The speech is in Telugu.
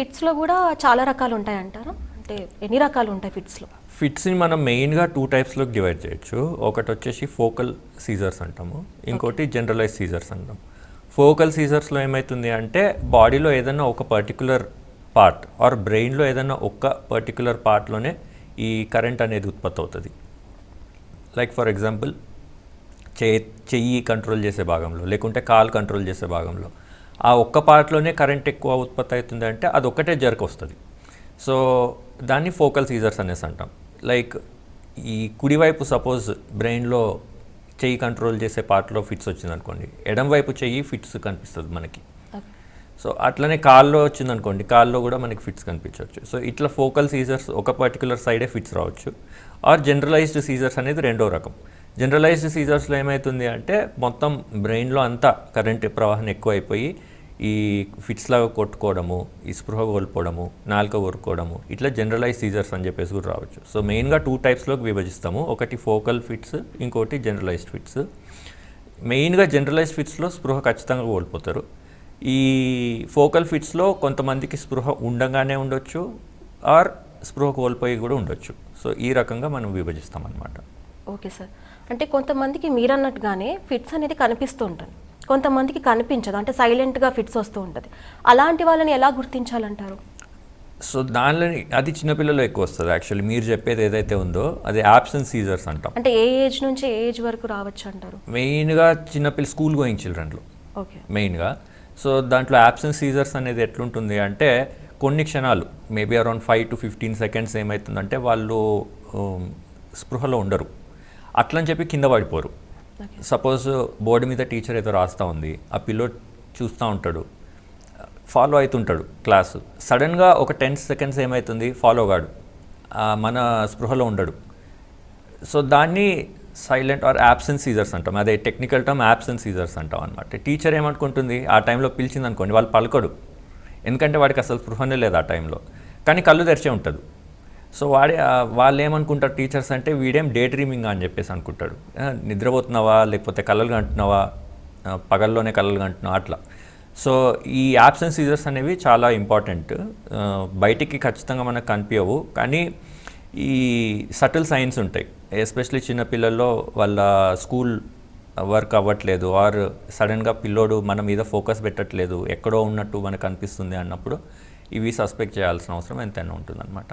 ఫిట్స్లో కూడా చాలా రకాలు ఉంటాయి అంటారా అంటే ఎన్ని రకాలు ఉంటాయి ఫిట్స్లో? ఫిట్స్ని మనం మెయిన్గా టూ టైప్స్లోకి డివైడ్ చేయొచ్చు. ఒకటి వచ్చేసి ఫోకల్ సీజర్స్ అంటాము. ఇంకోటి జనరలైజ్ సీజర్స్ అంటాం. ఫోకల్ సీజర్స్లో ఏమవుతుంది అంటే బాడీలో ఏదైనా ఒక పర్టికులర్ పార్ట్ ఆర్ బ్రెయిన్లో ఏదైనా ఒక్క పర్టికులర్ పార్ట్లోనే ఈ కరెంట్ అనేది ఉత్పత్తి అవుతుంది. లైక్ ఫర్ ఎగ్జాంపుల్ చే చెయ్యి కంట్రోల్ చేసే భాగంలో లేకుంటే కాలు కంట్రోల్ చేసే భాగంలో. ఆ ఒక్క పార్ట్లోనే కరెంట్ ఎక్కువ ఉత్పత్తి అవుతుంది అంటే అది ఒక్కటే జర్క్ వస్తుంది. సో దాన్ని ఫోకల్ సీజర్స్ అనేసి అంటాం. లైక్ ఈ కుడివైపు సపోజ్ బ్రెయిన్లో చెయ్యి కంట్రోల్ చేసే పార్ట్లో ఫిట్స్ వచ్చింది అనుకోండి ఎడం వైపు చెయ్యి ఫిట్స్ కనిపిస్తుంది మనకి. సో అట్లనే కాల్లో వచ్చింది అనుకోండి కాల్లో కూడా మనకి ఫిట్స్ కనిపించవచ్చు. సో ఇట్లా ఫోకల్ సీజర్స్ ఒక పర్టికులర్ సైడే ఫిట్స్ రావచ్చు. ఆర్ జనరలైజ్డ్ సీజర్స్ అనేది రెండో రకం. జనరలైజ్డ్ సీజర్స్లో ఏమవుతుంది అంటే మొత్తం బ్రెయిన్లో అంతా కరెంట్ ప్రవాహం ఎక్కువైపోయి ఈ ఫిట్స్ లాగా కొట్టుకోవడము ఈ స్పృహ కోల్పోవడము నాలుక కొరుకోవడము ఇట్లా జనరలైజ్ సీజర్స్ అని చెప్పేసి కూడా రావచ్చు. సో మెయిన్గా టూ టైప్స్లోకి విభజిస్తాము. ఒకటి ఫోకల్ ఫిట్స్ ఇంకోటి జనరలైజ్డ్ ఫిట్స్ మెయిన్గా జనరలైజ్ ఫిట్స్లో స్పృహ ఖచ్చితంగా కోల్పోతారు. ఈ ఫోకల్ ఫిట్స్లో కొంతమందికి స్పృహ ఉండగానే ఉండొచ్చు ఆర్ స్పృహ కోల్పోయి కూడా ఉండొచ్చు. సో ఈ రకంగా మనం విభజిస్తాం అనమాట ఓకే సార్. అంటే కొంతమందికి మీరు అన్నట్టుగానే ఫిట్స్ అనేది కనిపిస్తూ ఉంటుంది. కొంతమందికి కనిపించదు. అంటే సైలెంట్గా ఫిట్స్ వస్తూ ఉంటుంది. అలాంటి వాళ్ళని ఎలా గుర్తించాలంటారు? సో దానిలో అది చిన్నపిల్లలు ఎక్కువ వస్తుంది యాక్చువల్లీ మీరు చెప్పేది ఏదైతే ఉందో అది యాబ్సెన్స్ సీజర్స్ అంటాం. అంటే ఏ ఏజ్ నుంచి ఏ ఏజ్ వరకు రావచ్చు అంటారు? మెయిన్గా చిన్నపిల్ల స్కూల్ గోయింగ్ చిల్డ్రన్లో ఓకే. మెయిన్గా. సో దాంట్లో యాబ్సెన్స్ సీజర్స్ అనేది ఎట్లుంటుంది అంటే కొన్ని క్షణాలు maybe around five to fifteen seconds ఏమవుతుందంటే వాళ్ళు స్పృహలో ఉండరు. అట్లని చెప్పి కింద పడిపోరు. సపోజ్ బోర్డు మీద టీచర్ ఏదో రాస్తూ ఉంది ఆ పిల్లో చూస్తూ ఉంటాడు ఫాలో అవుతుంటాడు క్లాసు. సడన్గా ఒక టెన్ సెకండ్స్ ఏమవుతుంది ఫాలో కాడు. మన స్పృహలో ఉండడు. సో దాన్ని సైలెంట్ ఆర్ యాబ్సెన్స్ సీజర్స్ అంటాం. అదే టెక్నికల్ టర్మ్ యాబ్సెన్స్ సీజర్స్ అంటాం అనమాట టీచర్ ఏమనుకుంటుంది ఆ టైంలో పిలిచింది అనుకోండి వాళ్ళు పలకడు ఎందుకంటే వాడికి అసలు స్పృహనే లేదు ఆ టైంలో. కానీ కళ్ళు తెరిచే ఉంటుంది. సో వాడే వాళ్ళు ఏమనుకుంటారు టీచర్స్ అంటే వీడేం డే డ్రీమింగ్ అని చెప్పేసి అనుకుంటాడు. నిద్రపోతున్నావా లేకపోతే కళ్ళలు కంటున్నావా పగల్లోనే కళ్ళలు కంటున్నావా అట్లా. సో ఈ యాబ్సెన్స్ సీజర్స్ అనేవి చాలా ఇంపార్టెంట్ బయటికి ఖచ్చితంగా మనకు కనిపించవు. కానీ ఈ సటిల్ సైన్స్ ఉంటాయి. ఎస్పెషలీ చిన్నపిల్లల్లో వాళ్ళ స్కూల్ వర్క్ అవ్వట్లేదు ఆర్ సడన్గా పిల్లోడు మన మీద ఫోకస్ పెట్టట్లేదు ఎక్కడో ఉన్నట్టు మనకు అనిపిస్తుంది అన్నప్పుడు ఇవి సస్పెక్ట్ చేయాల్సిన అవసరం ఎంతైనా ఉంటుందన్నమాట.